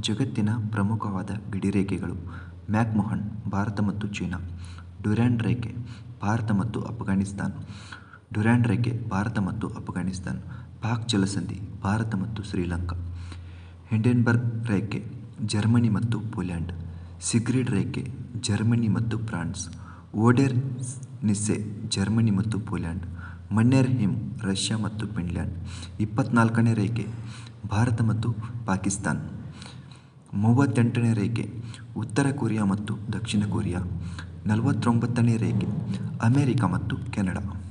ಜಗತ್ತಿನ ಪ್ರಮುಖವಾದ ಗಡಿರೇಖೆಗಳು ಮ್ಯಾಕ್ಮೊಹನ್, ಭಾರತ ಮತ್ತು ಚೀನಾ. ಡುರ್ಯಾಂಡ್ ರೇಖೆ, ಭಾರತ ಮತ್ತು ಅಫ್ಘಾನಿಸ್ತಾನ್. ಡುರ್ಯಾಂಡ್ ರೇಖೆ, ಭಾರತ ಮತ್ತು ಅಫ್ಘಾನಿಸ್ತಾನ್. ಪಾಕ್ ಜಲಸಂಧಿ, ಭಾರತ ಮತ್ತು ಶ್ರೀಲಂಕಾ. ಹಿಂಡೆನ್ಬರ್ಗ್ ರೇಖೆ, ಜರ್ಮನಿ ಮತ್ತು ಪೋಲ್ಯಾಂಡ್. ಸಿಗ್ರಿಡ್ ರೇಖೆ, ಜರ್ಮನಿ ಮತ್ತು ಫ್ರಾನ್ಸ್. ಓಡೆರ್ ನಿಸ್ಸೆ, ಜರ್ಮನಿ ಮತ್ತು ಪೋಲ್ಯಾಂಡ್. ಮನ್ನೆರ್ ಹಿಮ್, ರಷ್ಯಾ ಮತ್ತು ಫಿನ್ಲ್ಯಾಂಡ್. ಇಪ್ಪತ್ನಾಲ್ಕನೇ ರೇಖೆ, ಭಾರತ ಮತ್ತು ಪಾಕಿಸ್ತಾನ. ಮೂವತ್ತೆಂಟನೇ ರೇಖೆ ಉತ್ತರ ಕೊರಿಯಾ ಮತ್ತು ದಕ್ಷಿಣ ಕೊರಿಯಾ ನಲವತ್ತೊಂಬತ್ತನೇ ರೇಖೆ ಅಮೆರಿಕ ಮತ್ತು ಕೆನಡಾ.